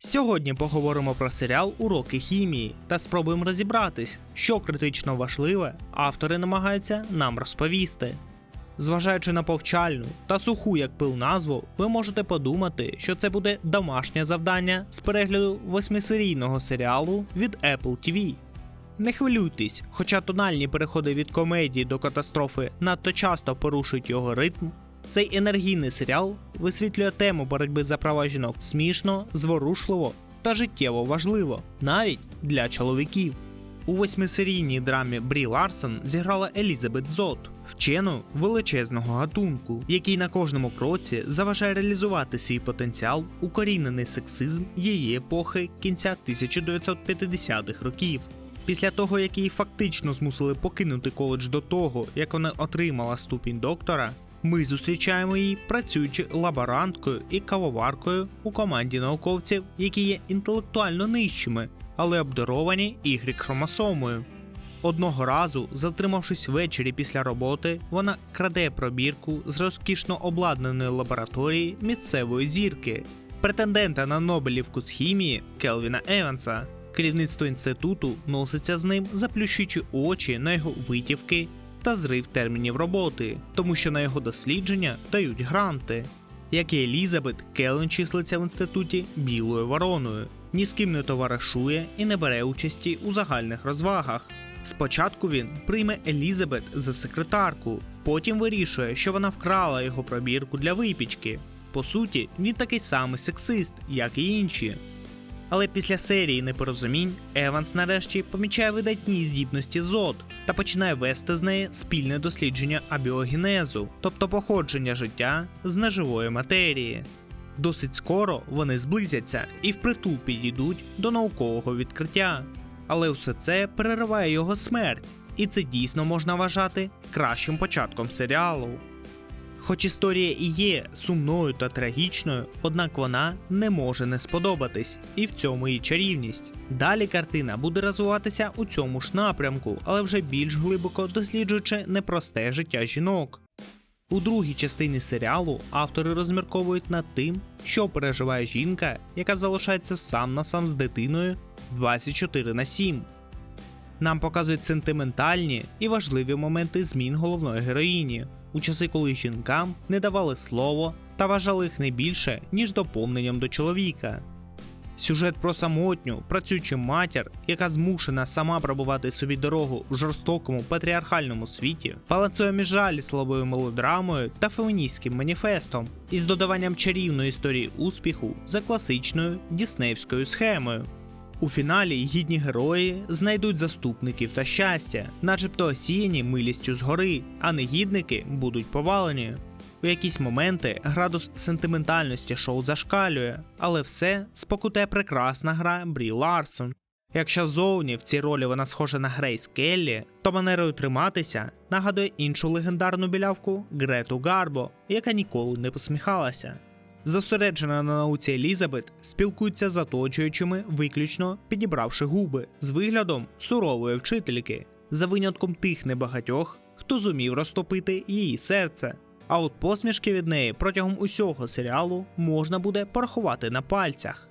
Сьогодні поговоримо про серіал Уроки хімії та спробуємо розібратись, що критично важливе автори намагаються нам розповісти. Зважаючи на повчальну та суху як пил назву, ви можете подумати, що це буде домашнє завдання з перегляду восьмисерійного серіалу від Apple TV. Не хвилюйтесь, хоча тональні переходи від комедії до катастрофи надто часто порушують його ритм. Цей енергійний серіал висвітлює тему боротьби за права жінок смішно, зворушливо та життєво важливо, навіть для чоловіків. У восьмисерійній драмі Брі Ларсон зіграла Елізабет Зот, вчену величезного гатунку, який на кожному кроці заважає реалізувати свій потенціал укорінений сексизм її епохи кінця 1950-х років. Після того, як її фактично змусили покинути коледж до того, як вона отримала ступінь доктора, ми зустрічаємо її працюючи лаборанткою і кавоваркою у команді науковців, які є інтелектуально нижчими, але обдаровані ігри хромосомою. Одного разу, затримавшись ввечері після роботи, вона краде пробірку з розкішно обладнаної лабораторії місцевої зірки, претендента на Нобелівку з хімії Келвіна Еванса. Керівництво інституту носиться з ним, заплющуючи очі на його витівки та зрив термінів роботи, тому що на його дослідження дають гранти. Як і Елізабет, Келвін числиться в інституті білою вороною, ні з ким не товаришує і не бере участі у загальних розвагах. Спочатку він прийме Елізабет за секретарку, потім вирішує, що вона вкрала його пробірку для випічки. По суті, він такий самий сексист, як і інші. Але після серії непорозумінь Еванс нарешті помічає видатні здібності Зод та починає вести з неї спільне дослідження абіогенезу, тобто походження життя з неживої матерії. Досить скоро вони зблизяться і впритул підійдуть до наукового відкриття. Але все це перериває його смерть, і це дійсно можна вважати кращим початком серіалу. Хоч історія і є сумною та трагічною, однак вона не може не сподобатись, і в цьому її чарівність. Далі картина буде розвиватися у цьому ж напрямку, але вже більш глибоко досліджуючи непросте життя жінок. У другій частині серіалу автори розмірковують над тим, що переживає жінка, яка залишається сам на сам з дитиною 24 на 7. Нам показують сентиментальні і важливі моменти змін головної героїні у часи, коли жінкам не давали слово та вважали їх не більше, ніж доповненням до чоловіка. Сюжет про самотню, працюючу матір, яка змушена сама пробувати собі дорогу в жорстокому патріархальному світі, балансує між жалісливою мелодрамою та феміністським маніфестом із додаванням чарівної історії успіху за класичною діснеївською схемою. У фіналі гідні герої знайдуть заступників та щастя, начебто осіяні милістю згори, а негідники будуть повалені. У якісь моменти градус сентиментальності шоу зашкалює, але все спокуте прекрасна гра Брі Ларсон. Якщо зовні в цій ролі вона схожа на Грейс Келлі, то манерою триматися нагадує іншу легендарну білявку Грету Гарбо, яка ніколи не посміхалася. Зосереджена на науці Елізабет спілкується з оточуючими, виключно підібравши губи, з виглядом сурової вчительки, за винятком тих небагатьох, хто зумів розтопити її серце. А от посмішки від неї протягом усього серіалу можна буде порахувати на пальцях.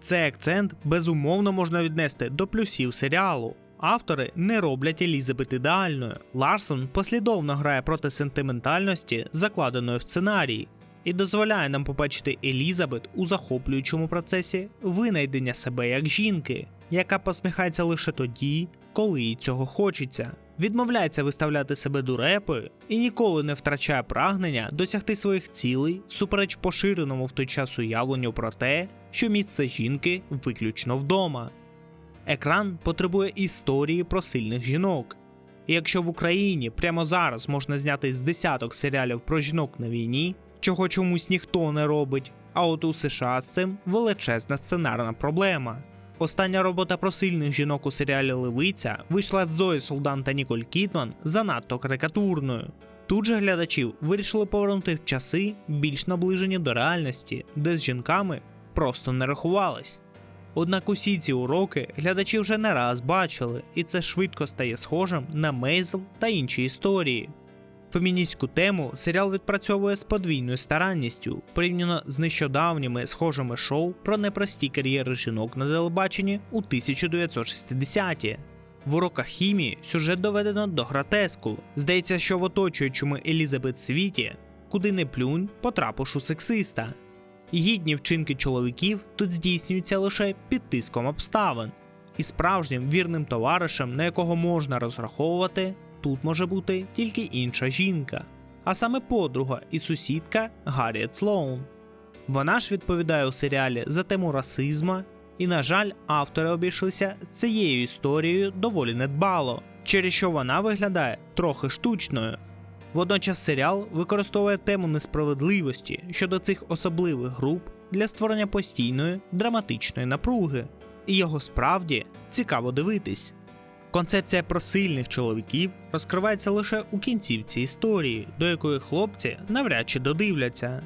Цей акцент безумовно можна віднести до плюсів серіалу. Автори не роблять Елізабет ідеальною. Ларсон послідовно грає проти сентиментальності, закладеної в сценарії, і дозволяє нам побачити Елізабет у захоплюючому процесі винайдення себе як жінки, яка посміхається лише тоді, коли їй цього хочеться, відмовляється виставляти себе дурепою і ніколи не втрачає прагнення досягти своїх цілей всупереч поширеному в той час уявленню про те, що місце жінки виключно вдома. Екран потребує історії про сильних жінок. І якщо в Україні прямо зараз можна зняти з десяток серіалів про жінок на війні, чого чомусь ніхто не робить. А от у США з цим величезна сценарна проблема. Остання робота про сильних жінок у серіалі Левиця вийшла з Зої Солдан та Ніколь Кітман занадто карикатурною. Тут же глядачів вирішили повернути в часи більш наближені до реальності, де з жінками просто не рахувались. Однак усі ці уроки глядачі вже не раз бачили, і це швидко стає схожим на Мейзл та інші історії. Феміністську тему серіал відпрацьовує з подвійною старанністю, порівняно з нещодавніми схожими шоу про непрості кар'єри жінок на телебаченні у 1960-ті. В уроках хімії сюжет доведено до гротеску. Здається, що в оточуючому Елізабет світі, куди не плюнь, потрапиш у сексиста. Гідні вчинки чоловіків тут здійснюються лише під тиском обставин, і справжнім вірним товаришем, на якого можна розраховувати, тут може бути тільки інша жінка, а саме подруга і сусідка Гарріет Слоун. Вона ж відповідає у серіалі за тему расизму, і, на жаль, автори обійшлися з цією історією доволі недбало, через що вона виглядає трохи штучною. Водночас серіал використовує тему несправедливості щодо цих особливих груп для створення постійної драматичної напруги, і його справді цікаво дивитись. Концепція про сильних чоловіків розкривається лише у кінцівці історії, до якої хлопці навряд чи додивляться.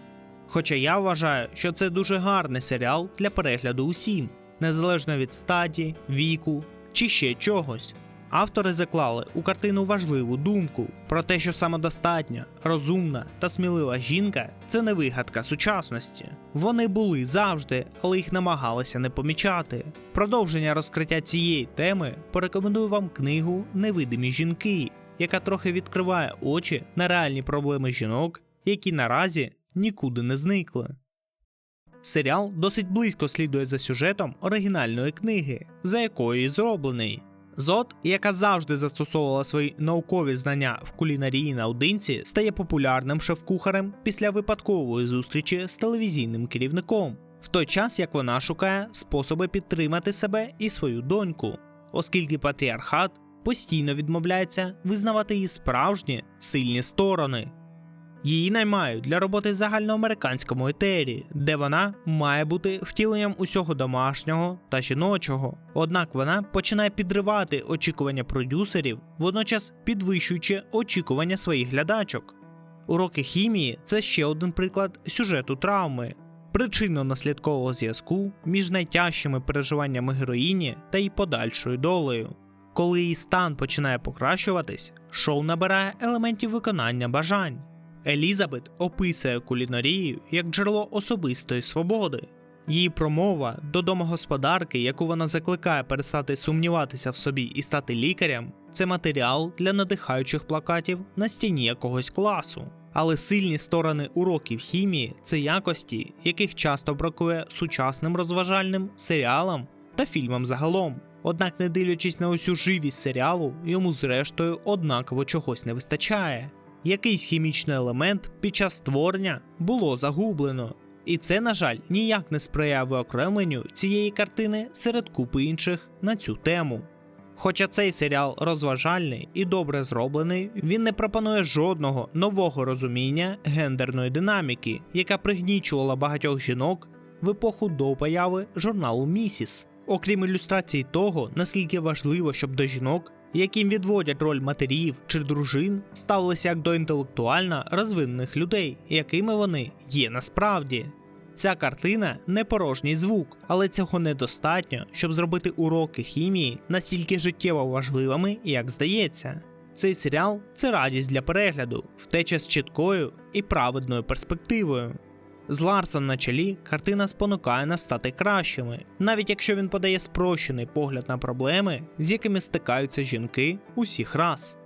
Хоча я вважаю, що це дуже гарний серіал для перегляду усім, незалежно від статі, віку чи ще чогось. Автори заклали у картину важливу думку про те, що самодостатня, розумна та смілива жінка це не вигадка сучасності. Вони були завжди, але їх намагалися не помічати. Продовження розкриття цієї теми порекомендую вам книгу Невидимі жінки, яка трохи відкриває очі на реальні проблеми жінок, які наразі нікуди не зникли. Серіал досить близько слідує за сюжетом оригінальної книги, за якою і зроблений. Зод, яка завжди застосовувала свої наукові знання в кулінарії наодинці, стає популярним шеф-кухарем після випадкової зустрічі з телевізійним керівником, в той час як вона шукає способи підтримати себе і свою доньку, оскільки патріархат постійно відмовляється визнавати її справжні сильні сторони. Її наймають для роботи в загальноамериканському етері, де вона має бути втіленням усього домашнього та жіночого. Однак вона починає підривати очікування продюсерів, водночас підвищуючи очікування своїх глядачок. Уроки хімії це ще один приклад сюжету травми, причинно-наслідкового зв'язку між найтяжчими переживаннями героїні та її подальшою долею. Коли її стан починає покращуватись, шоу набирає елементів виконання бажань. Елізабет описує кулінарію як джерело особистої свободи. Її промова до домогосподарки, яку вона закликає перестати сумніватися в собі і стати лікарем, це матеріал для надихаючих плакатів на стіні якогось класу. Але сильні сторони уроків хімії це якості, яких часто бракує сучасним розважальним серіалам та фільмам загалом. Однак, не дивлячись на усю живість серіалу, йому зрештою однаково чогось не вистачає якийсь хімічний елемент під час створення було загублено. І це, на жаль, ніяк не сприяє виокремленню цієї картини серед купи інших на цю тему. Хоча цей серіал розважальний і добре зроблений, він не пропонує жодного нового розуміння гендерної динаміки, яка пригнічувала багатьох жінок в епоху до появи журналу Місіс. Окрім ілюстрації того, наскільки важливо, щоб до жінок яким відводять роль матерів чи дружин, ставилися як до інтелектуально розвинених людей, якими вони є насправді. Ця картина не порожній звук, але цього недостатньо, щоб зробити уроки хімії настільки життєво важливими, як здається. Цей серіал це радість для перегляду, втеча з чіткою і праведною перспективою. З Ларсом на чолі картина спонукає нас стати кращими, навіть якщо він подає спрощений погляд на проблеми, з якими стикаються жінки усіх рас.